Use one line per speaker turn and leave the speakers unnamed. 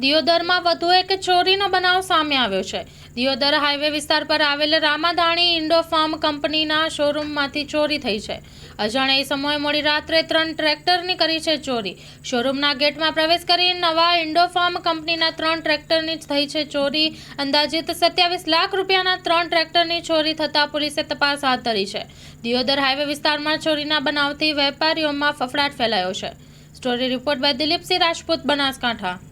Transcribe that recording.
દિયોદરમાં વધુ એક ચોરીનો બનાવ સામે આવ્યો છે. દિયોદર હાઈવે વિસ્તાર પર આવેલ રામાધાણી ઇન્ડો ફાર્મ કંપનીના શોરૂમમાંથી ચોરી થઈ છે. અજાણ્યા સમયે મોડી રાત્રે ત્રણ ટ્રેક્ટરની કરી છે ચોરી. શોરૂમના ગેટમાં પ્રવેશ કરી નવા ઇન્ડો ફાર્મ કંપનીના ત્રણ ટ્રેક્ટરની થઈ છે ચોરી. અંદાજિત સત્યાવીસ લાખ રૂપિયાના ત્રણ ટ્રેક્ટરની ચોરી થતાં પોલીસે તપાસ હાથ ધરી છે. દિયોદર હાઈવે વિસ્તારમાં ચોરીના બનાવથી વેપારીઓમાં ફફડાટ ફેલાયો છે. Story report by Dilipsinh Rajput, Banaskantha.